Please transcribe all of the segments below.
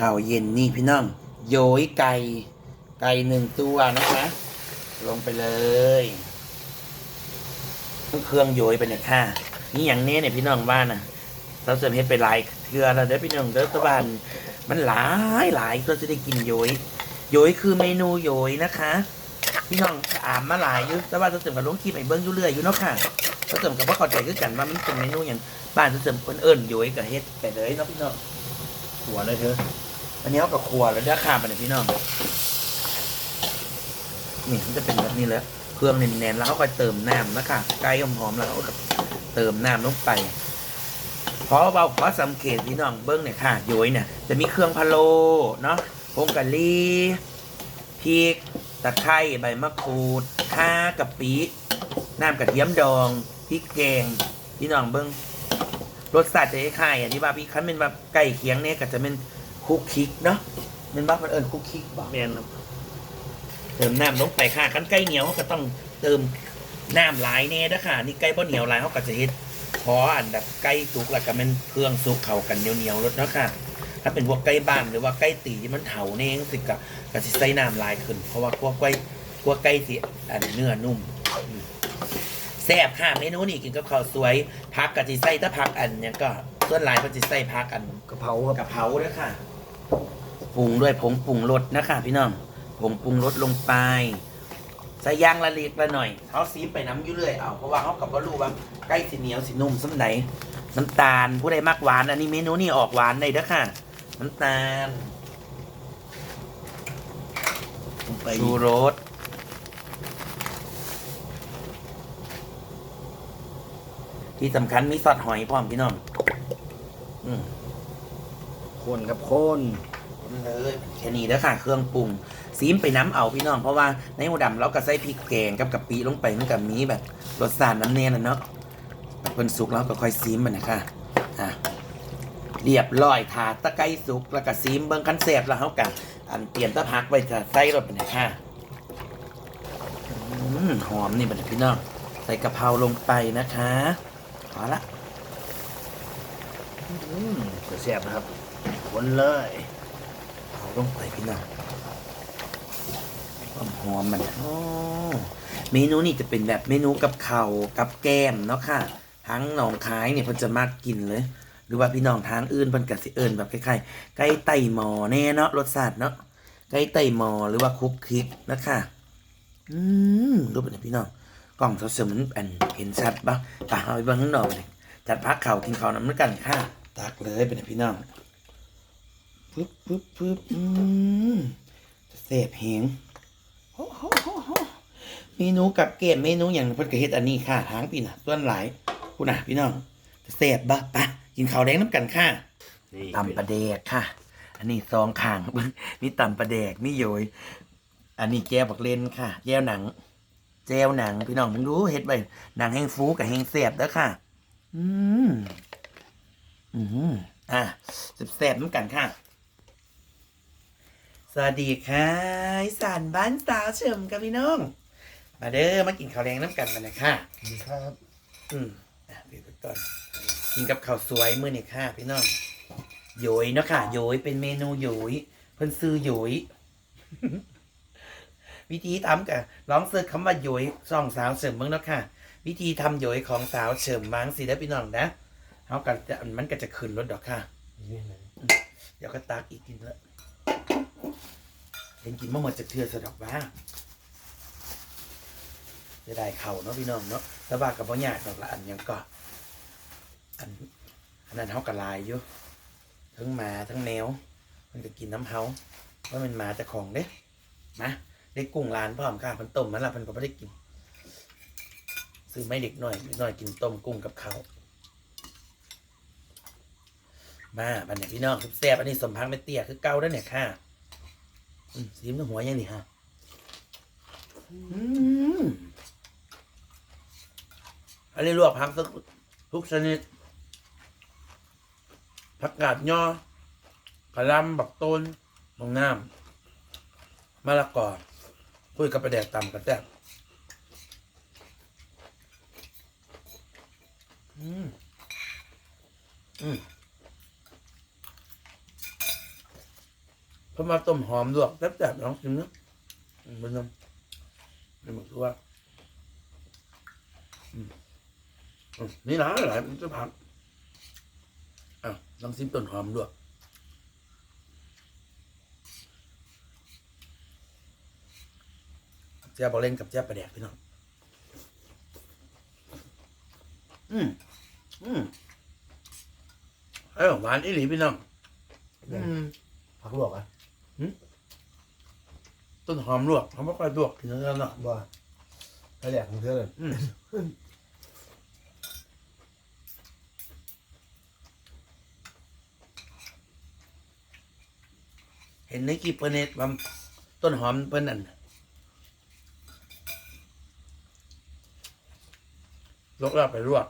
ข้าวเย็นนี่พี่น้อง โยยไก่ ไก่หนึ่งตัวนะคะ ลงไปเลยเครื่องโยยไปเนี่ยค่ะนี่อย่างนี้เนี่ยพี่น้องว่านะเราจะเฮ็ดไปหลายเทือแล้วเด้อพี่น้องเด้อตะวันมันหลายหลายก็จะได้กินโยยโยยคือเมนูโยยนะคะ พี่น้องอ่านมาหลายอยู่แต่ว่าเราเสริมกับลงคลิปไอ้เบิ้งอยู่เรื่อยอยู่เนาะค่ะเราเสริมกับว่าข้าใจคือกันว่ามันเป็นเมนูอย่างบ้านเราเสริมคนเอิญโยยกับเฮ็ดไปเลยเนาะพี่น้องหัวเลยเธอ อันนี้เอากับครัวแล้วเด้อค่ะมันพี่น้องนี่มันจะเป็นแบบนี้แล้วเครื่องแน่นๆแล้วเขาก็เติมน้ำนะคะไก่หอมๆแล้วเขาก็เติมน้ำลงไปเพราะเบาเพราสังเกตพี่น้องเบิ้งเนี่ยค่ะโยยเนี่ยจะมีเครื่องพะโล้เนาะผงกะหรี่พริกตะไคร้ใบมะกรูดข่ากะปิน้ำกระเทียมดองพริกแกงพี่น้องเบิ้งรสชาติจะคล้ายๆอันนี้ว่าพี่คันเป็นแบบไก่เคียงเนี่ยก็จะเป็น คุกคิกเนาะเป็นบ้ามันเอิญคุกคิกบ้าแมนครับเติมน้ำลงไปค่ะกันไก่เหนียวเขาก็ต้องเติมน้ำหลายแน่เด้อค่ะ นี่ไก่บ่เหนียวหลายเขาก็จะเฮ็ดพออันแบบไก่สุกแล้วก็มันเครื่องสุกเข้ากันเหนียวๆรสเนาะค่ะ ถ้าเป็นพวกไก่บ้านหรือว่าไก่ตีที่มันเถาเน่งสิกะก็สิใส่น้ำหลายขึ้น เพราะว่าพวกไก่พวกไก่สิอันเนื้อนุ่มอืมแซ่บค่ะเมนูนี้กินกับข้าวสวยผักก็สิใส่ถ้าผักอันหยังก็ส่วนหลายเพิ่นสิใส่ผักอันกะเพราครับกะเพราด้วยค่ะ ปรุงด้วยผงปรุงรสนะคะพี่น้องผงปรุงรสลงไปใส่ย่างละเล็กละหน่อยเขาซีไปน้ำอยู่เรื่อยเอาเพราะว่าเขากับว่ารู้ว่าใกล้สิเหนียวสินุ่มสำไหนน้ำตาลผู้ใดมักหวานอันนี้เมนูนี่ออกหวานได้เด้อค่ะน้ำตาลลงไปชูรสที่สำคัญมีซอสหอยพร้อมพี่น้องอืมคนครับคน เลยแค่นี้แล้วค่ะเครื่องปรุงซีมไปน้ำเอาพี่น้อง เพราะว่าในหมูดำเราก็ใส่พริกแกงกับกะปิลงไปมันกับมีแบบรสชาติน้ำเนียนนะเนาะแบบเป็นสุกแล้วก็ค่อยซีมมันนะคะอะเรียบร้อยถาดตะไคร้สุกแล้วก็ซีมเบิ้งคันแสบแล้วเขากับอันเตรียมตะพักไว้จะใส่รสไปนะคะอหอมนี่บัดนี้พี่น้องใส่กะเพราลงไปนะคะพอละอืมแซ่บนะครับคนเลย ลงไปพี่น้องความหอมมันโอ้เมนูนี่จะเป็นแบบเมนูกับเข่าวกับแก้มเนาะค่ะทั้งหนองคายเนี่ยเพิ่นจะมากกินเลย หรือว่าพี่น้องทางอื่นเพิ่นก็สิเอิ้นแบบคล้ายๆไก่ไต่หมอแน่เนาะรสชาติเนาะไก่ไต่หมอหรือว่าคุกคิกนะคะอืมรูปเป็นพี่น้องกล่องเสริมมันอันเห็นชัดปะตาเอาไปเบิ่งข้างนอกเลยจัดพักเข่าวกินข้าวน้ำมันกันค่ะตักเลยเป็นพี่น้อง ปึ๊บปึ๊บปึ๊บอืมเสพเหงโอ้โหเมนูกับเกมเมนูอย่างเพิ่นก็เฮ็ดอันนี้ค่ะทางพี่น่ะส่วนหลายคุณน่ะพี่น้องเสพบ่ปะกินข้าวแดงน้ำกันค่ะตำปลาแดกค่ะ อันนี้ซองข่างมีตำปลาแดกมีโยยอันนี้แก้วบักเลนค่ะแก้วหนังแจวหนังพี่น้องมึงรู้เฮ็ดไปหนังแห้งฟูกับแห้งเสียบเด้อค่ะ อืม อืม อะแซ่บๆน้ำกันค่ะ สวัสดีค่ะอีสานบ้านสาวเฉิมกับพี่น้อง มาเด้อมากินข้าวแดงน้ำกันกันนะค่ะดีครับ อืมอะเดี๋ยวก่อนกินกับข้าวสวยมื้อนี่ค่ะ พี่น้องโยยเนาะค่ะโยยเป็นเมนูโยยเพิ่นซื้อโยย วิธีทำกับลองเสิร์ชคำว่าโยยซ่องสาวเฉิมเบิ่งเนาะค่ะ วิธีทำโยยของสาวเฉิมมังสิได้อพี่น้องนะเฮากันจะมันก็จะขึ้นรถดอกค่ะ เดี๋ยวก็ตักอีกกินละ เห็นกินมาหมดจากเทือสะดอกบ้าจะได้เข่าเนาะพี่น้องเนาะแล้วว่ากับพ่อยากดอกละอันยังก็ อันอันนั้นเฮากระลายอยู่ทั้งหมาทั้งแมวมันก็กินน้ำเฮาว่ามันหมาจะของเด้มาได้กุ้งร้านพร้อมค่ะมันต้มมันละมันก็ไม่ได้กิน ซื้อไม่เด็กหน่อยเด็กหน่อยกินต้มกุ้งกับเขามาบันเนี่ยพี่น้องแซ่บอันนี้สมพังไม่เตี้ยคือเก่าแล้วเนี่ยค่ะ สีมันหัวยังนี่ฮะอืมอันนี้ลวกผักทุกทุกชนิดผักกาดย่อกระหลำบักต้นมงน้ำมะละกอคุยกับประแดกต่ำกระแทบอืมอืม เขามาต้มหอมลวกแซ่บๆน้องชิมเนาะอืมมันน้ำมันบอกว่าอืมอืมนี่นะหลายมันจะผักอะลองชิมต้นหอมด้วยแจ๊บบอเล่นกับแจ๊บปลาแดกพี่น้อง อืม อืมเอ้ยหวานอีหลีพี่น้อง อืมผักลวกอะ ต้นหอมลวกเขาไม่ค่อยลวกทีนั้นเนาะบ่ถ้าแหลกของเธอเลยอืมเห็นในคลิปเพิ่นเน็ตว่าต้นหอมเพิ่นนั่นลวกแล้วไปลวก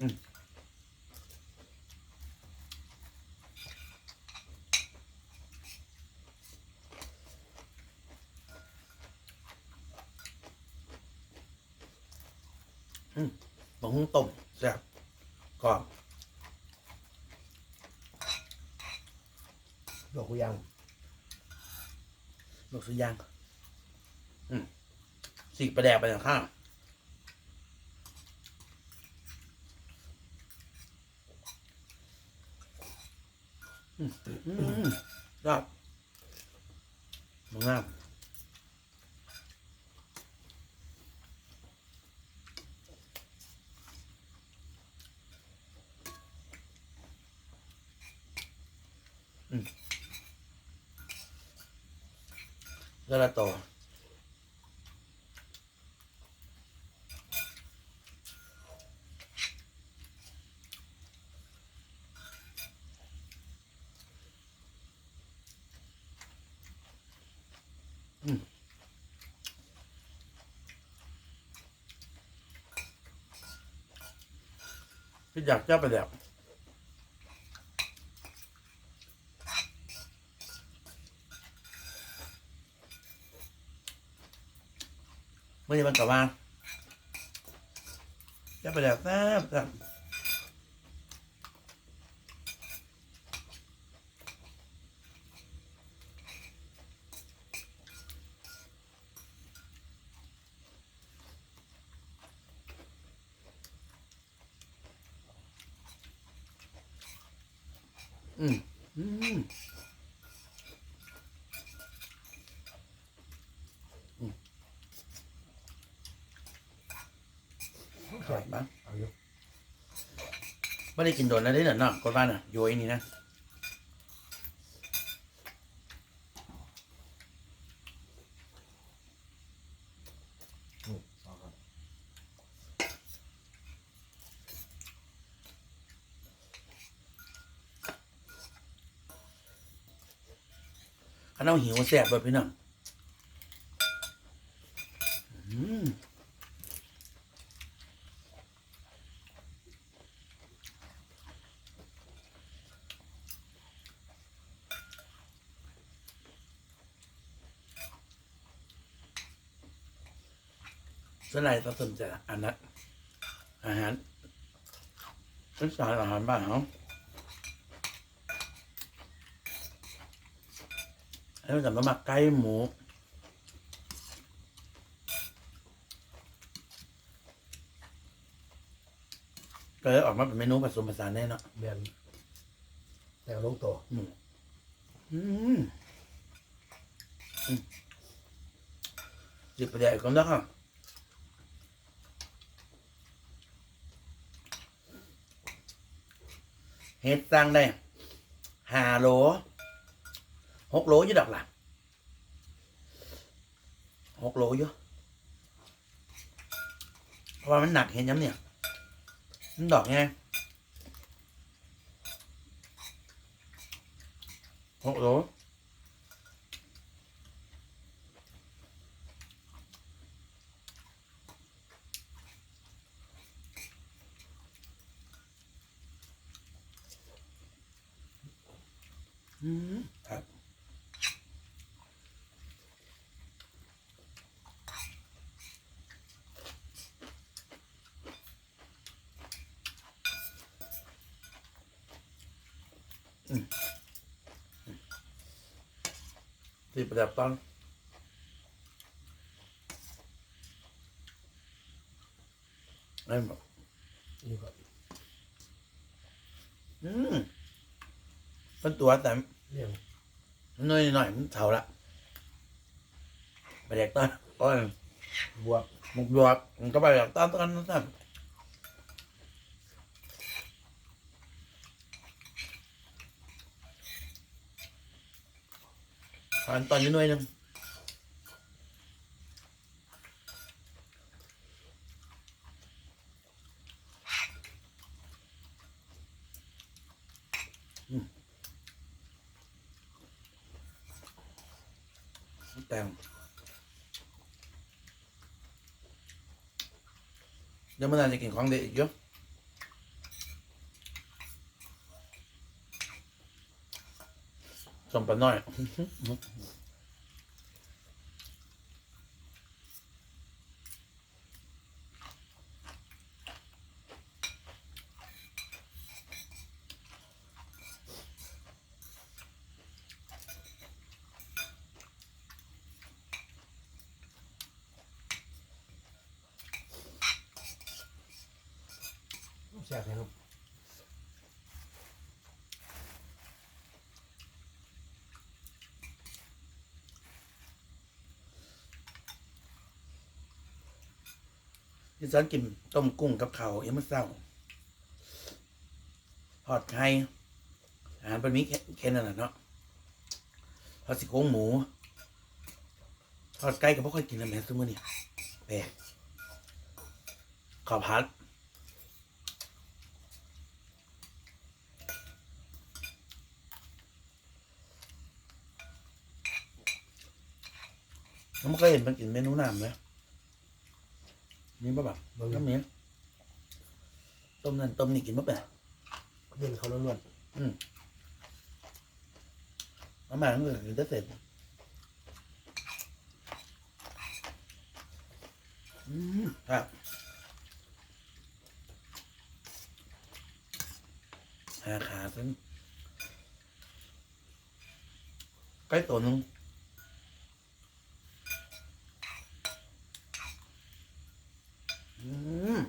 อืมบะฮุ่งต้มแซ่บกรอบ ลวกกูยังลวกสุดยางอืมสีกประแดกไปอย่างข้างอืมอืมยอดมันงาม แล้วละต่ออืมพี่อยากเจ้าไปแล้ว เมื่อนี้มันกลับมาจะไปแบบแซ่บอืมอืม ใส่บ้างเอาอยู่ไม่ได้กินโดนแล้วได้หน่ะเนาะคนบ้านอะโยยนี่นะอืมเอาครับข้าวเหนียวหิวแซ่บแบบพี่น้องอืม ส่วนไหนต้องสนใจอันนั้นอาหารเป็นสารอาหารบ้านเขาอันนี้มันจะมาหมักไก่หมูก็เลยออกมาเป็นเมนูผสมผสานแน่เนอนแบนแต่ลงตัวอืมอืมอืมหยิบไปแดกก่อนนะครั เฮ็ดสร้างได้ห้าโลหกโลอยู่ดอกล่ะหกโลอยู่เพราะว่ามันหนักเห็นย้ำเนี่ยมันดอกไงหกโลอืมครับ ที่ประดับต้องนั่นบอกนี่ก่อนอืมเป็นตัวแต่เลี้ยงน้อยหน่อยมันเท่าละไปแดกต้นก้อนบวกมุกบวกมันก็ไปแดกต้นต้นนั่น อนตอนอยู่หน่วยหนึงแต่งเดี๋ยวมันอาจจะกินของเด็กอีกเยอะ สมปะน้อย แซ่บนะครับ ที่ฉันกินต้มกุ้งกับข้าเอ็มนเศร้าทอดไข่อาหารเป็นมีแค่แค่นั้นแหละเนาะทอดสิโครงหมูทอดไก่ก็ไม่ค่อยกินแล้วแม่ซื้อมาเนี่ยแปลกข้าวผัดผมไม่เคยเห็นมันกินเมนูน้ำเลยมี ป่ะแบบบางน้ำเนี้ยต้มนั่นต้มนี่กินป่ะแบบเลี้ยงเขาล้วนเอามาเมื่อกินจะเสร็จอืมครับหาขาฉันใกล้ตัวหนึงอืม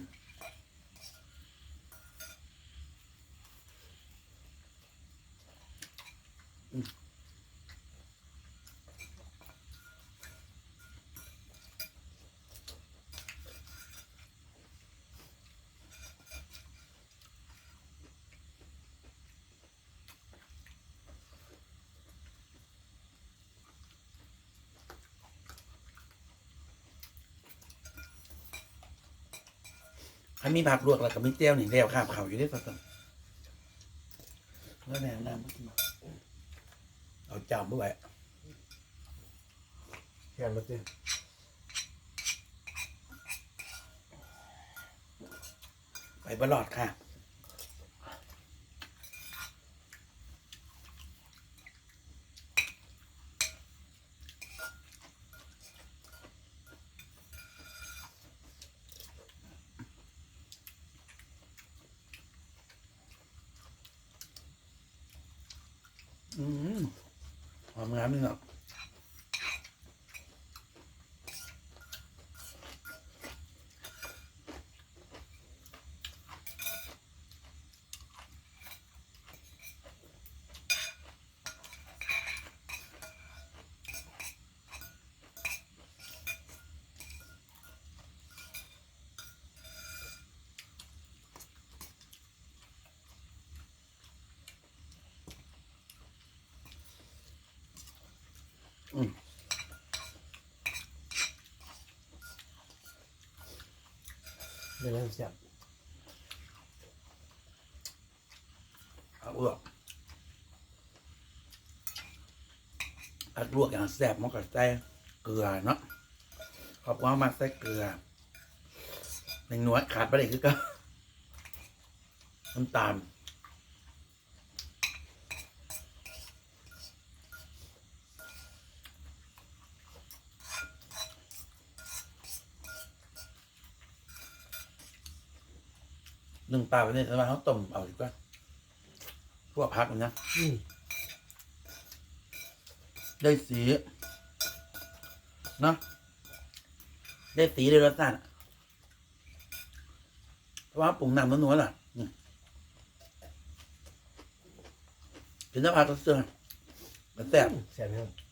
ถ้ามีผักลวกแล้วก็มีเจียวนี่แล้วข้ามเขาอยู่ได้สักคนแล้วแนวน้ำมันมาเอาจามไปไว้ๆแค่มาเต้นไปบลอดค่ะ อืมความงามนี่เนาะ เลี้ยงแซ่บอักลวกอักลวกอย่างแซ่บมันก็ใส่เกลือเนาะขอบว่ามาใส่เกลือในหนวดขาดไปเลยคือก็น้ำตาล นึ่งปลาไปเนี่ยแต่ว่าเขาต้มเอาดีกว่าพวกพักมันนะอืมได้สีเนาะได้สีได้รสชาติเพราะว่าปรุงน้ำนัวๆล่ะอืมเป็นน้ำผักกระเสือมันแซ่บแซ่บครับตอบ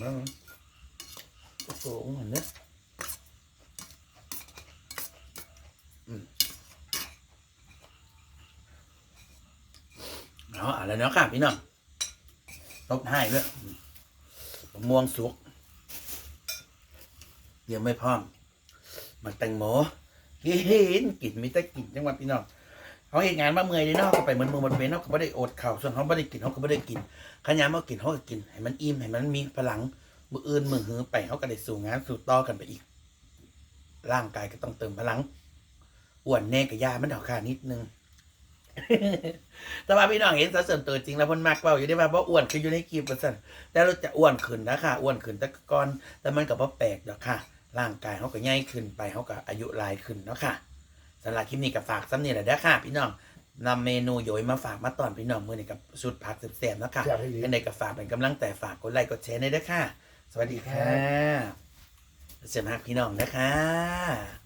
แล้วนะโอ้โหเหมือนเนี้ยเอาอะไรเนาะค่ะพี่น้องลบให้ด้วยมะม่วงสุกยังไม่พร้อม มันแตงโมกินกินไม่ได้กินจังหวัดพี่น้อง เขาเห็นงานมาเมื่อยเลยเนาะก็ไปเหมือนมือมันเป็นเนาะก็ไม่ได้อดเข่าส่วนเขาไม่ได้กินเขาก็ไม่ได้กินขยามมากินเขาก็กินให้มันอิ่มให้มันมีพลังมืออื่นมือหือไปเขาก็ได้สู่งานสู่ต่อกันไปอีก ร่างกายก็ต้องเติมพลังอ้วนแน่กับยามันเดาคานิดนึงแต่ว่าพี่น้องเห็นสัดส่วนตัวจริงแล้วเพ่นมากเปล่าอยู่ได้ว่าเพราะอ้วนคืออยู่ในคลิปว่าสั่นแต่เราจะอ้วนขึ้นนะค่ะอ้วนขึ้นแต่ก่อนแต่มันก็บ่แปลกดอกค่ะ ร่างกายเขาก็ใหญ่ขึ้นไปเขาก็อายุลายขึ้นเนาะค่ะำหรับคลิปนี้ก็ฝากซ้ำนี่แหละเด้อค่ะ พี่น้องนำเมนูโยยมาฝากมาตอนพี่น้องมือนี่กับชุดผักแซ่บๆเนาะค่ะแซ่บให้ดีเป็นในกับฝากเป็นกำลังแต่ฝากกดไลค์กดแชร์ในอยด้วยค่ะ สวัสดีค่ะเสียมฮักพี่น้องนะคะ